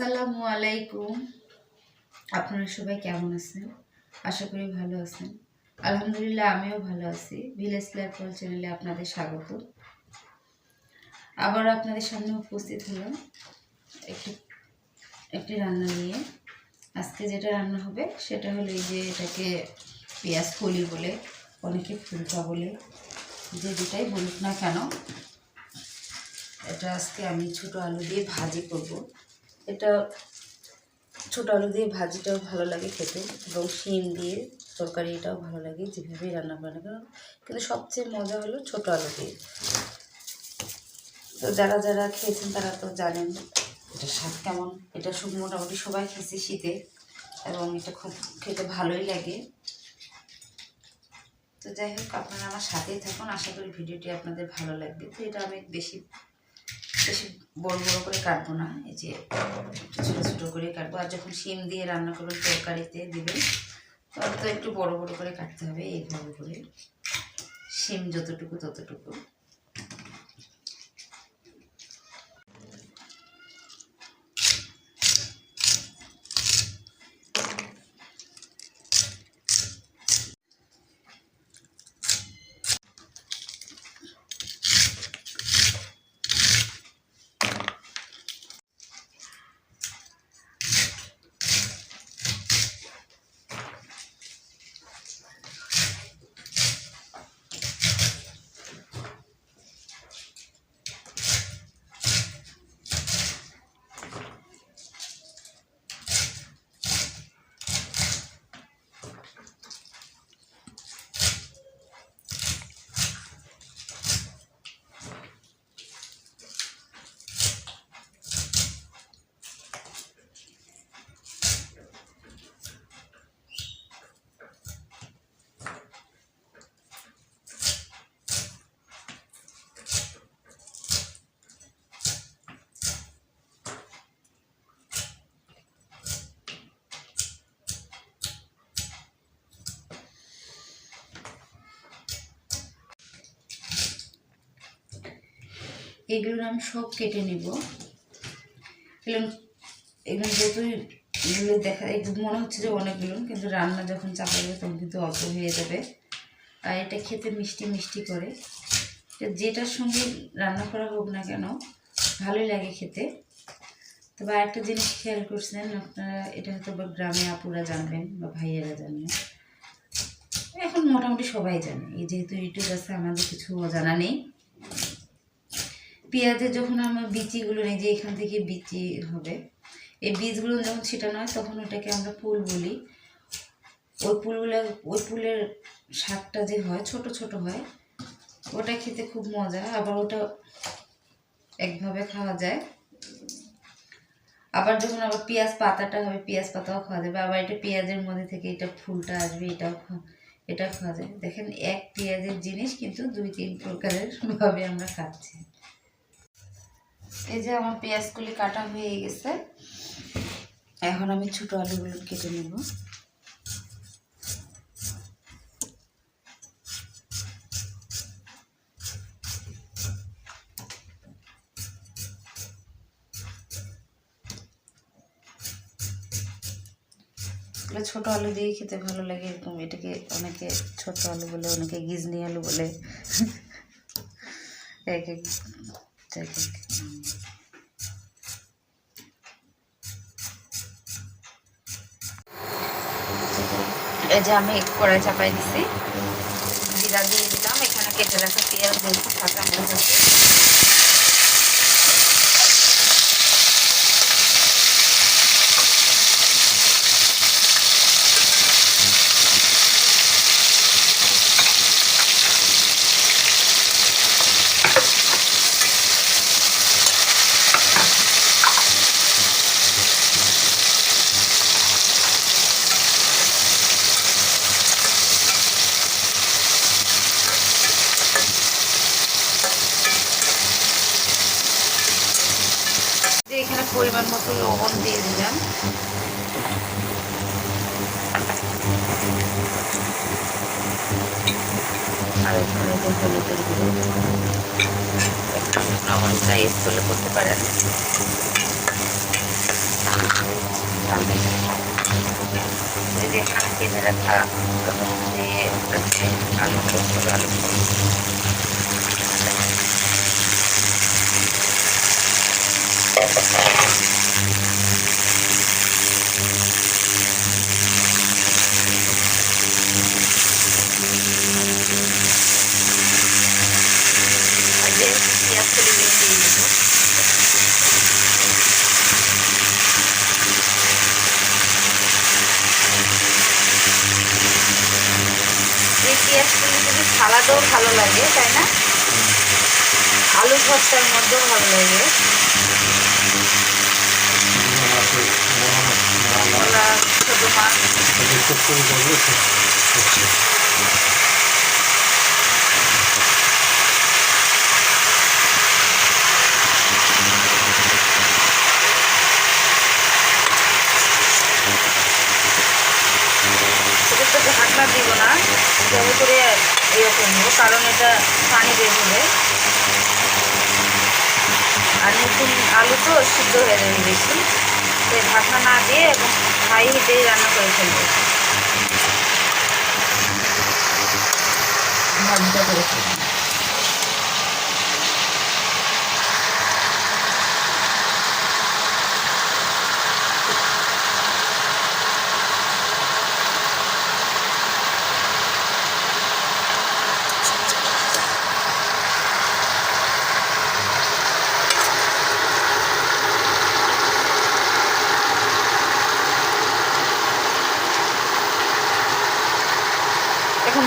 আসসালামু আলাইকুম। আপনারা সবাই কেমন আছেন? আশা করি ভালো আছেন। আলহামদুলিল্লাহ, আমিও ভালো আছি। ভিলেজ প্ল্যাটফল চ্যানেলে আপনাদের স্বাগত। আবার আপনাদের সামনে উপস্থিত হলাম একটি একটি রান্না নিয়ে। আজকে যেটা রান্না হবে, সেটা হলো এই যে এটাকে পেঁয়াজ কলি বলে, অনেকে ফুলকা বলে, যে যেটাই বলুক না কেন, এটা আজকে আমি ছোট আলু দিয়ে ভাজি করব। এটা ছোট আলু দিয়ে ভাজিটাও ভালো লাগে খেতে এবং শিম দিয়ে তরকারি এটাও ভালো লাগে যেভাবেই রান্না করে না কেন কিন্তু সবচেয়ে মজা হলো ছোট আলু দিয়ে। তো যারা যারা খেয়েছেন তারা তো জানেন এটা স্বাদ কেমন। এটা সব মোটামুটি সবাই খেয়েছে শীতে এবং এটা খুব খেতে ভালোই লাগে। তো যাই হোক, আপনারা আমার সাথেই থাকুন। আশা করি ভিডিওটি আপনাদের ভালো লাগবে। তো এটা আমি বেশি বেশি বড় বড় করে কাটবো না, এই যে ছোটো ছোটো করে কাটবো। আর যখন শিম দিয়ে রান্না করবেন তরকারিতে দেবেন তখন তো একটু বড় বড় করে কাটতে হবে, এইভাবে করে। শিম যতটুকু ততটুকু। এগুলো আমি সব কেটে নেব। এগুলো এগুলো যতই এগুলো দেখা মনে হচ্ছে যে অনেকগুলো, কিন্তু রান্না যখন চাপা যাবে তখন কিন্তু অল্প হয়ে যাবে। আর এটা খেতে মিষ্টি মিষ্টি করে। যেটার সঙ্গে রান্না করা হোক না কেন, ভালোই লাগে খেতে। তবে আরেকটা জিনিস খেয়াল করছেন, আপনারা এটা হয়তো বা গ্রামে আপুরা জানবেন বা ভাইয়েরা জানবেন এখন মোটামুটি সবাই জানে। এই যেহেতু ইউটিউব আছে, আমাদের কিছু অজানা নেই। পেঁয়াজের যখন আমরা বিচিগুলো নিই, যে এখান থেকে বিচি হবে, এই বীজগুলো যখন ছিটানো হয় তখন ওটাকে আমরা ফুল বলি। ওই ফুলগুলো, ওই ফুলের শাকটা যে হয়, ছোট ছোট হয়, ওটা খেতে খুব মজা, আবার ওটা একভাবে খাওয়া যায়। আবার যখন আবার পেঁয়াজ পাতাটা হবে, পেঁয়াজ পাতাও খাওয়া যাবে। আবার এটা পেঁয়াজের মধ্যে থেকে এটা ফুলটা আসবে, এটাও এটা খাওয়া যায়। দেখেন, এক পেঁয়াজের জিনিস কিন্তু দুই তিন প্রকারের ভাবে আমরা খাচ্ছি। এই যে আমার পেঁয়াজগুলি কাটা হয়ে গেছে, এখন আমি ছোটো আলুগুলো কেটে নেব। এগুলো ছোটো আলু দিয়ে খেতে ভালো লাগে, এরকম এটাকে অনেকে ছোট আলু বলে, অনেকে গিজনি আলু বলে। এক এক এই যে আমি কড়াই চাপাই দিছি। জিরা দিলাম। এখানে কেটে রাখা পেঁয়াজ দিয়েছি কাঁচা পরিমাণ মতো লবণ দিয়ে দিলাম। আর করতে পারেন। যদি রাখা আলু ভালো লাগে তাই না? আলু ভর্তার মধ্যেও ভালো লাগে। ছোটো মাছ এটা তো ঢাকনা দিব না। জমি করে এরকম নেব, কারণ এটা পানি বের হবে। আর নতুন আলু তো সিদ্ধ হয়ে যাবে বেশি। তো ঢাকা না দিয়ে এবং হাই হিটেই রান্না করে ফেলব। ভাজিটা করে ফেলব।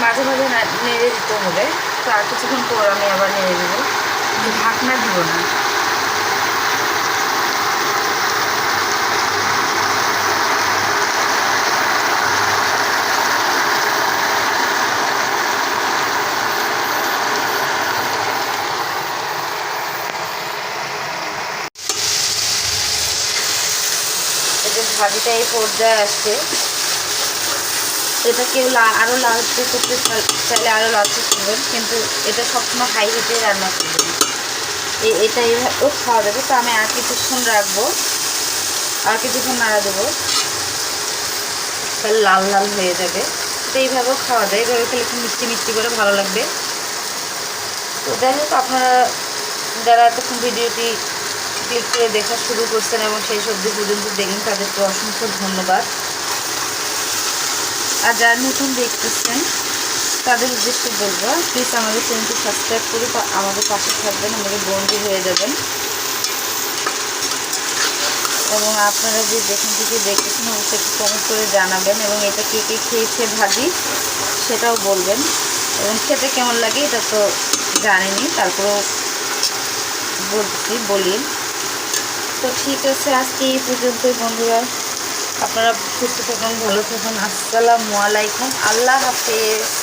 মাঝে মাঝে নেড়ে দিতে হবে। তো আর কিছুক্ষণ পর আমি আবার নেড়ে দেবো। ঢাকনা দিব না। ভাজিটা এই পর্যায়ে আসছে। এটা কেউ আরও লালচে করতে চাইলে আরও লালচে করবেন, কিন্তু এটা সবসময় হাই হিটে রান্না করবেন। এটা এইভাবেও খাওয়া যাবে, তো আমি আর কিছুক্ষণ রাখব। আর কিছুক্ষণ নাড়া দেবো। তাহলে লাল লাল হয়ে যাবে। তো এইভাবেও খাওয়া যায়। এইভাবে খেলে একটু মিষ্টি মিষ্টি করে ভালো লাগবে। তো যাই হোক, আপনারা যারা এতক্ষণ ভিডিওটি ক্লিক করে দেখা শুরু করছেন এবং সেই সবজি পর্যন্ত দেখলেন, তাদেরকে অসংখ্য ধন্যবাদ। আর যারা নতুন দেখতেছেন, তাদের উদ্দেশ্যে বলব প্লিজ আমাদের চ্যানেলটি সাবস্ক্রাইব করে আমাদের পাশে থাকবেন, আমাদের বন্ধু হয়ে যাবেন। এবং আপনারা যে যেখান থেকে দেখতেছেন, অবশ্যই একটু কমেন্ট করে জানাবেন এবং এটা কে কে খেয়েছে ভাজি সেটাও বলবেন। এবং খেতে কেমন লাগে, এটা তো জানেনি, তারপরেও বলছি, বলি। তো ঠিক আছে, আজকে এই পর্যন্তই বন্ধুরা। আপনারা সুস্থ থাকুন ভালো থাকুন। আসসালামু আলাইকুম। আল্লাহ হাফেজ।